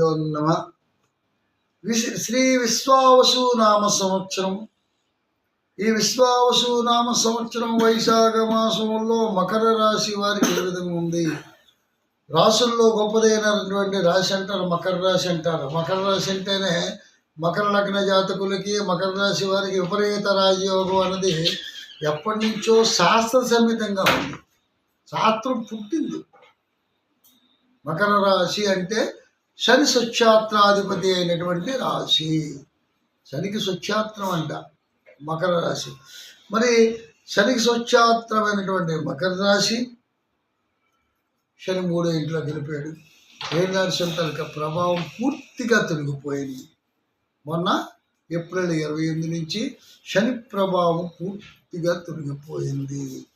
గురుభ్యో నమ. శ్రీ విశ్వావసు నామ సంవత్సరం. ఈ విశ్వావసు నామ సంవత్సరం వైశాఖ మాసంలో మకర రాశి వారికి ఏ విధంగా ఉంది? రాసుల్లో గొప్పదైనటువంటి రాశి అంటారు మకర రాశి అంటారు. మకర రాశి అంటేనే మకర లగ్న జాతకులకి మకర రాశి వారికి విపరీత రాజయోగం అనేది ఎప్పటి నుంచో శాస్త్ర సమితంగా ఉంది. శాస్త్రం పుట్టింది. మకర రాశి అంటే శని స్వచ్ఛాత్రాధిపతి అయినటువంటి రాశి. శనికి స్వచ్ఛాత్రం అంట మకర రాశి. మరి శనికి స్వచ్ఛాత్రమైనటువంటి మకర రాశి శని మూడో ఇంట్లో గెలిపాడు. ఏడున్నర తనకు ప్రభావం పూర్తిగా తొలగిపోయింది. మొన్న ఏప్రిల్ ఇరవై ఎనిమిది నుంచి శని ప్రభావం పూర్తిగా తొలగిపోయింది.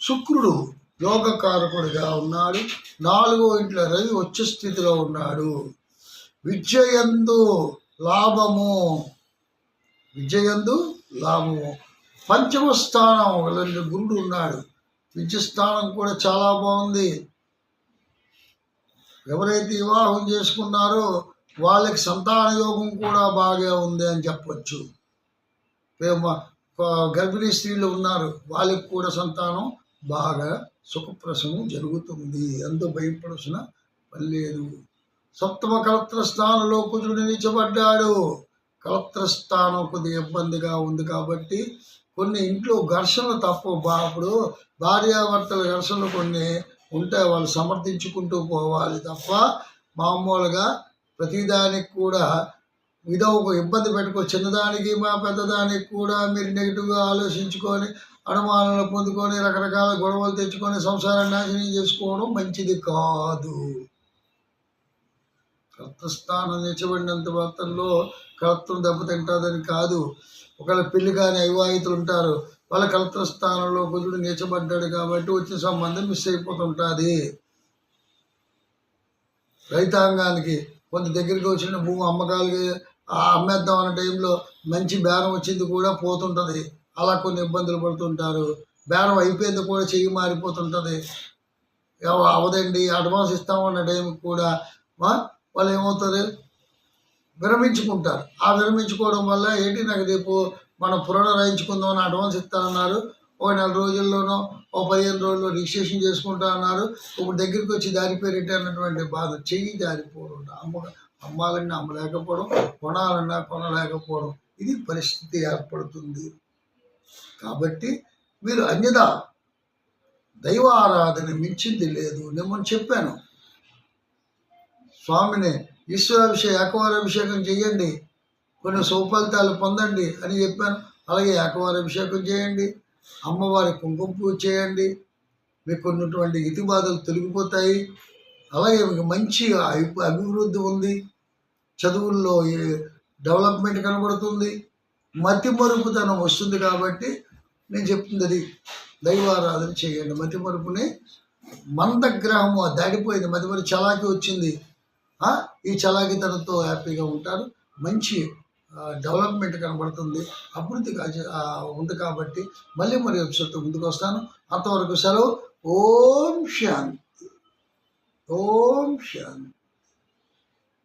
శుక్రుడు యోగకారకుడిగా ఉన్నాడు. నాలుగో ఇంట్లో రవి వచ్చే స్థితిలో ఉన్నాడు. విద్యయందు లాభము. విద్యయందు లాభము. పంచమ స్థానం వీళ్ళ గురుడు ఉన్నాడు. విద్య స్థానం కూడా చాలా బాగుంది. ఎవరైతే వివాహం చేసుకున్నారో వాళ్ళకి సంతాన యోగం కూడా బాగా ఉంది అని చెప్పచ్చు. గర్భిణీ స్త్రీలు ఉన్నారు. వాళ్ళకి కూడా సంతానం. బాగా సుఖప్రసవం జరుగుతుంది. అందు భయపడాల్సిన పని లేదు సప్తమ కలత్ర స్థానంలో కుజుడు నిలిచబడ్డాడు. కలత్ర స్థానం కొద్దిగా ఇబ్బందిగా ఉంది కాబట్టి కొన్ని ఇంట్లో ఘర్షణలు తప్ప అప్పుడు భార్యాభర్తల ఘర్షణలు కొన్ని ఉంటే వాళ్ళు సమర్థించుకుంటూ పోవాలి తప్ప మామూలుగా ప్రతిదానికి కూడా ఇదో ఒక ఇబ్బంది పెట్టుకో చిన్నదానికి మా పెద్దదానికి కూడా మీరు నెగిటివ్గా ఆలోచించుకొని అనుమానాలు పొందుకొని రకరకాల గొడవలు తెచ్చుకొని సంసారాన్ని నాశనం చేసుకోవడం మంచిది కాదు. కర్తస్థానం నిచ్చబడినంత మాత్రంలో కర్తం దెబ్బతింటుందని కాదు. ఒకవేళ పెళ్ళి కాని అవివాహితులు ఉంటారు వాళ్ళ కలత్ర కుజుడు నీచబడ్డాడు కాబట్టి వచ్చిన సంబంధం మిస్ అయిపోతుంటుంది. రైతాంగానికి కొంత దగ్గరికి వచ్చిన భూమి అమ్మకాలకి ఆ అమ్మేద్దాం అన్న టైంలో మంచి బేరం వచ్చింది కూడా పోతుంటుంది. అలా కొన్ని ఇబ్బందులు పడుతుంటారు. బేరం అయిపోయింది కూడా చెయ్యి మారిపోతుంటుంది. అవదండి అడ్వాన్స్ ఇస్తామన్న టైంకి కూడా వాళ్ళు ఏమవుతుంది విరమించుకుంటారు. ఆ విరమించుకోవడం వల్ల ఏంటి నాకు రేపు మనం పురాణ రాయించుకుందామని అడ్వాన్స్ ఇస్తానన్నారు. ఒక నెల రోజుల్లోనో ఓ పదిహేను రోజుల్లో రిజిస్ట్రేషన్ చేసుకుంటా అన్నారు. ఇప్పుడు దగ్గరికి వచ్చి దారిపోయి అన్నటువంటి బాధ చెయ్యి దారిపోవడం అమ్మ అమ్మాలన్నా అమ్మలేకపోవడం కొనాలన్నా కొనలేకపోవడం ఇది పరిస్థితి ఏర్పడుతుంది. కాబట్టి మీరు అన్యదా దైవ ఆరాధన మించింది లేదు. నేను మనం చెప్పాను. స్వామిని ఈశ్వరాభిషేకం ఏకవారాభిషేకం చేయండి. కొన్ని సౌఫలితాలు పొందండి అని చెప్పాను. అలాగే ఏకవారాభిషేకం చేయండి. అమ్మవారి కుంకుమ పూజ చేయండి. మీకు ఉన్నటువంటి ఇతి బాధలు తొలగిపోతాయి. అలాగే మీకు మంచి అభి- అభివృద్ధి ఉంది. చదువుల్లో ఈ డెవలప్మెంట్ కనబడుతుంది. మతి మరుపుతనం వస్తుంది కాబట్టి నేను చెప్తుంది అది దైవారాధన చేయండి. మతి మరుపుని మందగ్రహము దాడిపోయింది. మతి మరి చలాకి వచ్చింది. ఈ చలాకితనంతో హ్యాపీగా ఉంటారు. మంచి డెవలప్మెంట్ కనబడుతుంది. అభివృద్ధి ఉంది కాబట్టి మళ్ళీ మరి ఎపిసోడ్తో ముందుకు వస్తాను. అంతవరకు సెలవు. ఓం శాంతి. ఓం శాంతి.